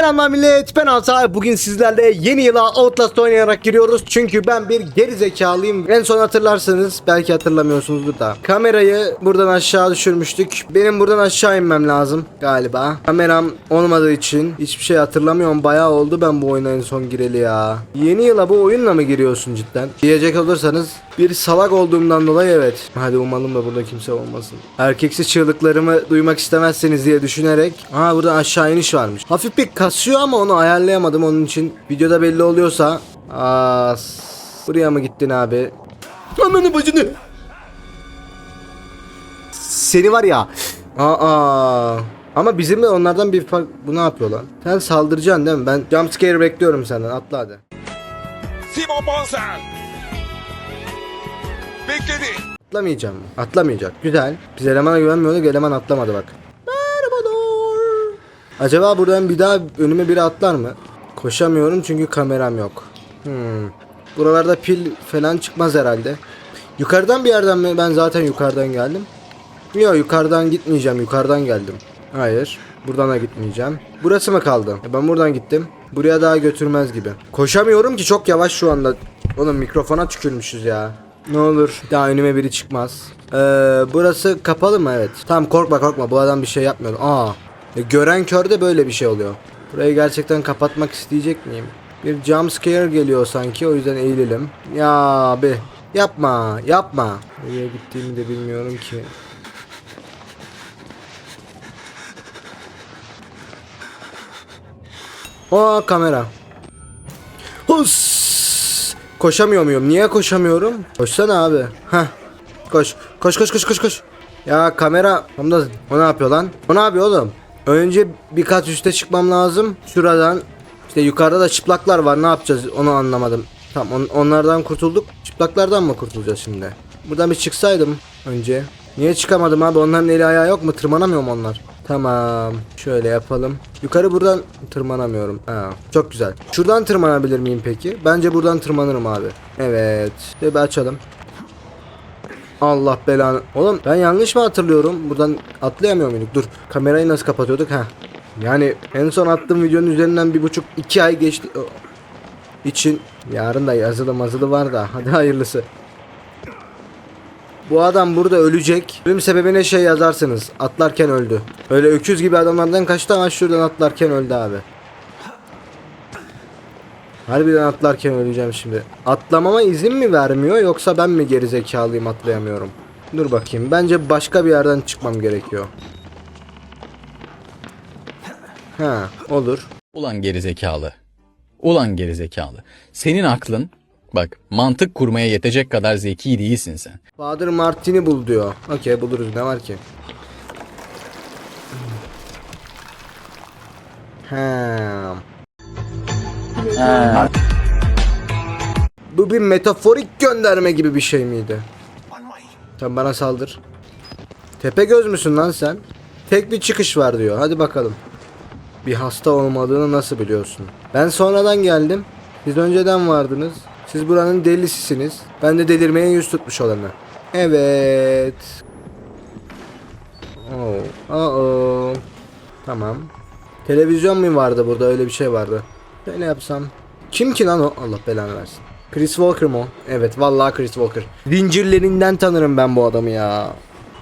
Selamlar millet ben Asa bugün sizlerle yeni yıla Outlast oynayarak giriyoruz. Çünkü ben bir geri zekalıyım en son hatırlarsanız belki hatırlamıyorsunuzdur da. Kamerayı buradan aşağı düşürmüştük. Benim buradan aşağı inmem lazım galiba. Kameram olmadığı için hiçbir şey hatırlamıyorum. Bayağı oldu ben bu oyuna en son gireli ya. Yeni yıla bu oyunla mı giriyorsun cidden? Diyecek olursanız bir salak olduğumdan dolayı evet. Hadi umalım da burada kimse olmasın. Erkeksi çığlıklarımı duymak istemezseniz diye düşünerek. Aa buradan aşağı iniş varmış. Hafif bir kasıyor ama onu ayarlayamadım onun için videoda belli oluyorsa Aa, buraya mı gittin abi Ananı bacını seni var ya Aa ama bizim de onlardan bir fark bu ne yapıyor lan sen saldıracaksın değil mi ben jumpscare bekliyorum senden atla hadi Simon Bonser. Bekledi. Atlamayacağım. Atlamayacak. Güzel. Biz elemana güvenmiyorduk. Eleman atlamadı bak. Acaba buradan bir daha önüme biri atlar mı? Koşamıyorum çünkü kameram yok. Hmm. Buralarda pil falan çıkmaz herhalde. Yukarıdan bir yerden mi? Ben zaten yukarıdan geldim. Yok yukarıdan gitmeyeceğim. Yukarıdan geldim. Hayır. Buradan da gitmeyeceğim. Burası mı kaldı? E, Ben buradan gittim. Buraya daha götürmez gibi. Koşamıyorum ki çok yavaş şu anda. Oğlum mikrofona tükürmüşüz ya. Ne olur daha önüme biri çıkmaz. Ee, burası kapalı mı? Evet. Tamam korkma korkma bu adam bir şey yapmıyor. Aa. E, gören körde böyle bir şey oluyor. Burayı gerçekten kapatmak isteyecek miyim? Bir jump scare geliyor sanki o yüzden eğilelim. Ya abi yapma yapma. Nereye gittiğimi de bilmiyorum ki. Aa kamera. Hus! Koşamıyor muyum? Niye koşamıyorum? Koşsana abi. Heh. Koş. Koş koş koş koş koş. Ya kamera. Onda o ne yapıyor lan? O ne yapıyor oğlum? Önce bir kat üste çıkmam lazım. Şuradan. İşte yukarıda da çıplaklar var. Ne yapacağız? Onu anlamadım. Tamam on- onlardan kurtulduk. Çıplaklardan mı kurtulacağız şimdi? Buradan bir çıksaydım önce. Niye çıkamadım abi? Onların eli ayağı yok mu? Tırmanamıyor mu onlar? Tamam. Şöyle yapalım. Yukarı buradan tırmanamıyorum. Ha, çok güzel. Şuradan tırmanabilir miyim peki? Bence buradan tırmanırım abi. Evet. Ve bir açalım. Allah belanı. Oğlum ben yanlış mı hatırlıyorum? Buradan atlayamıyor muyduk? Dur. Kamerayı nasıl kapatıyorduk? Ha. Yani en son attığım videonun üzerinden bir buçuk iki ay geçti. İçin yarın da yazılı mazılı var da hadi hayırlısı. Bu adam burada ölecek. Ölüm sebebine şey yazarsınız. Atlarken öldü. Öyle öküz gibi adamlardan kaçtı ama şuradan atlarken öldü abi. Harbiden atlarken öleceğim şimdi. Atlamama izin mi vermiyor yoksa ben mi gerizekalıyım atlayamıyorum? Dur bakayım. Bence başka bir yerden çıkmam gerekiyor. Ha, olur. Ulan gerizekalı. Ulan gerizekalı. Senin aklın bak mantık kurmaya yetecek kadar zeki değilsin sen. Bahadır Martin'i bul diyor. Okey buluruz ne var ki? Ha. Bu bir metaforik gönderme gibi bir şey miydi? Sen bana saldır. Tepe göz müsün lan sen? Tek bir çıkış var diyor. Hadi bakalım. Bir hasta olmadığını nasıl biliyorsun? Ben sonradan geldim. Siz önceden vardınız. Siz buranın delisisiniz. Ben de delirmeye yüz tutmuş olanı. Evet. Oh. Oh. Tamam. Televizyon mu vardı burada? Öyle bir şey vardı. Ne yapsam? Kim ki lan o? Allah belanı versin. Chris Walker mı? Evet vallahi Chris Walker. Zincirlerinden tanırım ben bu adamı ya.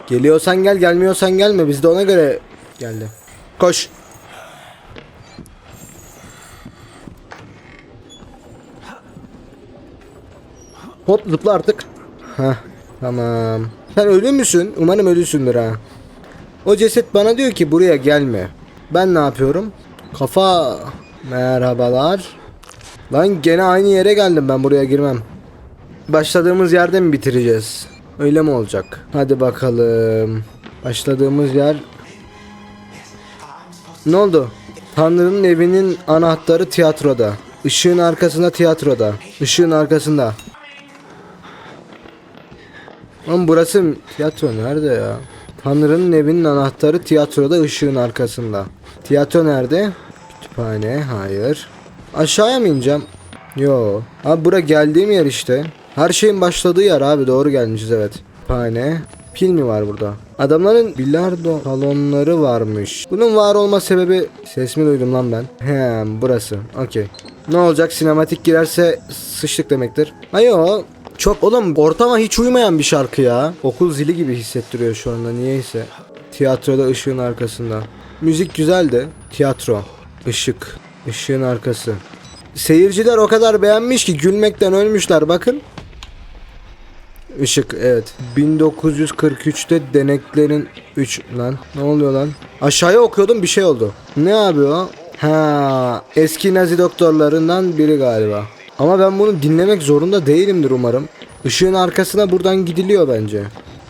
Geliyorsan gel gelmiyorsan gelme biz de ona göre geldi. Koş. Hop zıpla artık. Hah tamam. Sen ölü müsün? Umarım ölüsündür ha. O ceset bana diyor ki buraya gelme. Ben ne yapıyorum? Kafa. Merhabalar. Lan gene aynı yere geldim ben buraya girmem. Başladığımız yerde mi bitireceğiz? Öyle mi olacak? Hadi bakalım. Başladığımız yer ne oldu? Tanrı'nın evinin anahtarı tiyatroda. Işığın arkasında tiyatroda. Işığın arkasında. Oğlum burası tiyatro nerede ya? Tanrı'nın evinin anahtarı tiyatroda ışığın arkasında. Tiyatro nerede? Kütüphane. Hayır. Aşağıya mı ineceğim? Yo. Abi bura geldiğim yer işte. Her şeyin başladığı yer abi. Doğru gelmişiz evet. Kütüphane. Pil mi var burada? Adamların bilardo salonları varmış. Bunun var olma sebebi ses mi duydum lan ben? He burası. Okey. Ne olacak sinematik girerse sıçtık demektir. Ayo çok oğlum ortama hiç uymayan bir şarkı ya. Okul zili gibi hissettiriyor şu anda niyeyse. Tiyatroda ışığın arkasında. Müzik güzel de tiyatro. Işık. Işığın arkası. Seyirciler o kadar beğenmiş ki gülmekten ölmüşler bakın. Işık evet. 1943'te deneklerin 3 lan. Ne oluyor lan? Aşağıya okuyordum bir şey oldu. Ne yapıyor? Ha, eski Nazi doktorlarından biri galiba. Ama ben bunu dinlemek zorunda değilimdir umarım. Işığın arkasına buradan gidiliyor bence.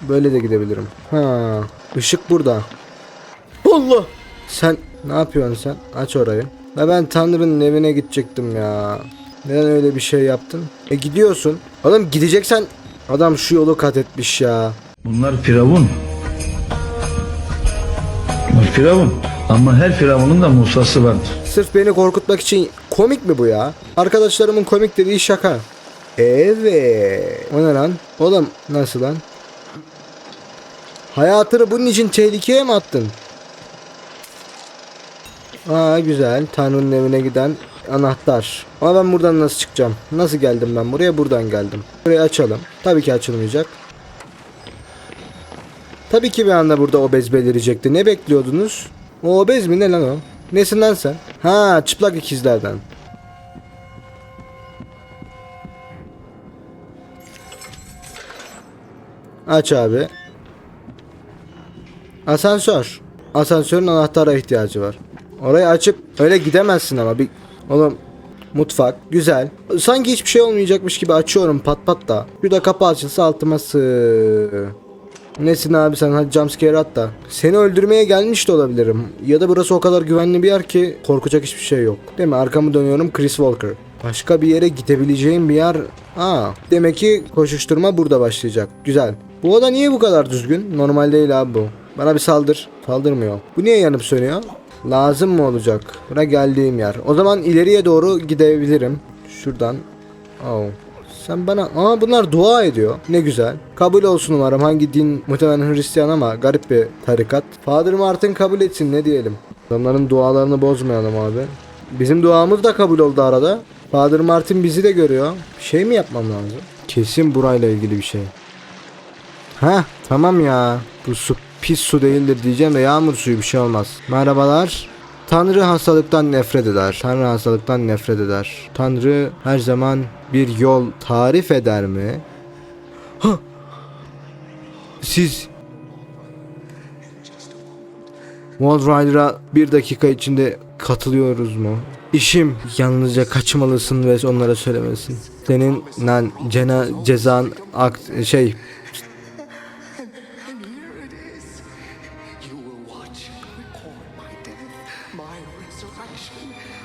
Böyle de gidebilirim. Ha, ışık burada. Allah! Sen ne yapıyorsun sen? Aç orayı. Ve ben Tanrı'nın evine gidecektim ya. Neden öyle bir şey yaptın? E gidiyorsun. Oğlum gideceksen adam şu yolu kat etmiş ya. Bunlar firavun. Bunlar firavun. Ama her firavunun da Musa'sı vardır. Sırf beni korkutmak için komik mi bu ya? Arkadaşlarımın komik dediği şaka. Evet. O ne lan? Oğlum nasıl lan? Hayatını bunun için tehlikeye mi attın? Aa güzel. Tanrı'nın evine giden anahtar. Ama ben buradan nasıl çıkacağım? Nasıl geldim ben buraya? Buradan geldim. Burayı açalım. Tabii ki açılmayacak. Tabii ki bir anda burada obez belirecekti. Ne bekliyordunuz? O obez mi ne lan o? Nesin lan sen? Ha çıplak ikizlerden. Aç abi. Asansör. Asansörün anahtara ihtiyacı var. Orayı açıp öyle gidemezsin ama bir oğlum mutfak güzel. Sanki hiçbir şey olmayacakmış gibi açıyorum pat pat da. Bir de kapı açılsa altıma sığ. Nesin abi sen hadi jumpscare at da. Seni öldürmeye gelmiş de olabilirim. Ya da burası o kadar güvenli bir yer ki korkacak hiçbir şey yok. Değil mi? Arkamı dönüyorum Chris Walker. Başka bir yere gidebileceğim bir yer... Aa, demek ki koşuşturma burada başlayacak. Güzel. Bu oda niye bu kadar düzgün? Normal değil abi bu. Bana bir saldır. Saldırmıyor. Bu niye yanıp sönüyor? Lazım mı olacak? Buna geldiğim yer. O zaman ileriye doğru gidebilirim. Şuradan. Oh. Sen bana... Aa bunlar dua ediyor. Ne güzel. Kabul olsun umarım. Hangi din muhtemelen Hristiyan ama garip bir tarikat. Father Martin kabul etsin ne diyelim. Adamların dualarını bozmayalım abi. Bizim duamız da kabul oldu arada. Father Martin bizi de görüyor. Bir şey mi yapmam lazım? Kesin burayla ilgili bir şey. Ha tamam ya. Bu su pis su değildir diyeceğim de yağmur suyu bir şey olmaz. Merhabalar. Tanrı hastalıktan nefret eder. Tanrı hastalıktan nefret eder. Tanrı her zaman bir yol tarif eder mi? Siz Wall Rider'a bir dakika içinde katılıyoruz mu? İşim yalnızca kaçmalısın ve onlara söylemesin. Senin nan cena cezan akt şey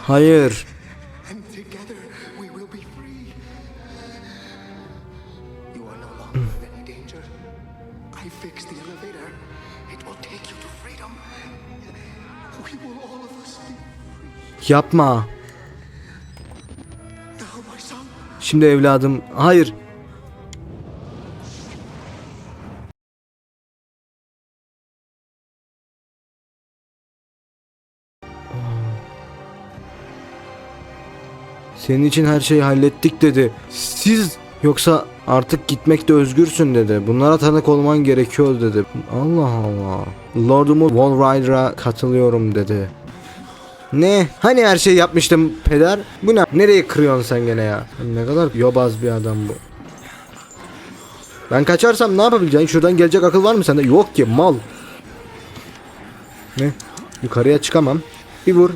be Yapma. Şimdi evladım hayır. Senin için her şeyi hallettik dedi. Siz yoksa artık gitmekte özgürsün dedi. Bunlara tanık olman gerekiyor dedi. Allah Allah. Lordumu Wall Rider'a katılıyorum dedi. Ne? Hani her şey yapmıştım peder? Bu ne? Nereye kırıyorsun sen gene ya? Ne kadar yobaz bir adam bu. Ben kaçarsam ne yapabileceksin? Şuradan gelecek akıl var mı sende? Yok ki mal. Ne? Yukarıya çıkamam. Bir vur.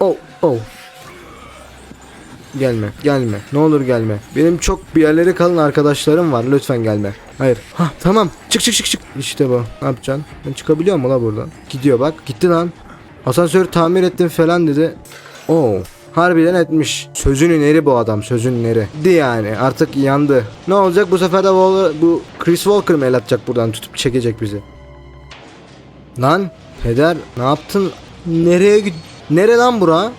Oh oh. Gelme gelme. Ne olur gelme. Benim çok bir yerleri kalın arkadaşlarım var. Lütfen gelme. Hayır. Ha tamam. Çık çık çık çık. İşte bu. Ne yapacaksın? Ben çıkabiliyor mu la buradan? Gidiyor bak. Gitti lan. Asansörü tamir ettim falan dedi. Oo. Harbiden etmiş. Sözünün eri bu adam. Sözünün eri. Di yani. Artık yandı. Ne olacak bu sefer de Wall- bu Chris Walker mı el atacak buradan tutup çekecek bizi? Lan peder ne yaptın? Nereye git? Nere lan bura?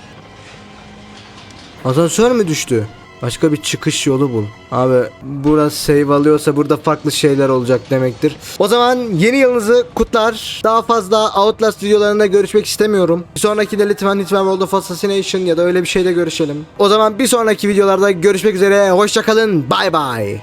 Asansör mü düştü? Başka bir çıkış yolu bul. Abi burası save alıyorsa burada farklı şeyler olacak demektir. O zaman yeni yılınızı kutlar. Daha fazla Outlast videolarında görüşmek istemiyorum. Bir sonraki de lütfen lütfen World of Assassination ya da öyle bir şeyde görüşelim. O zaman bir sonraki videolarda görüşmek üzere. Hoşçakalın. Bay bay.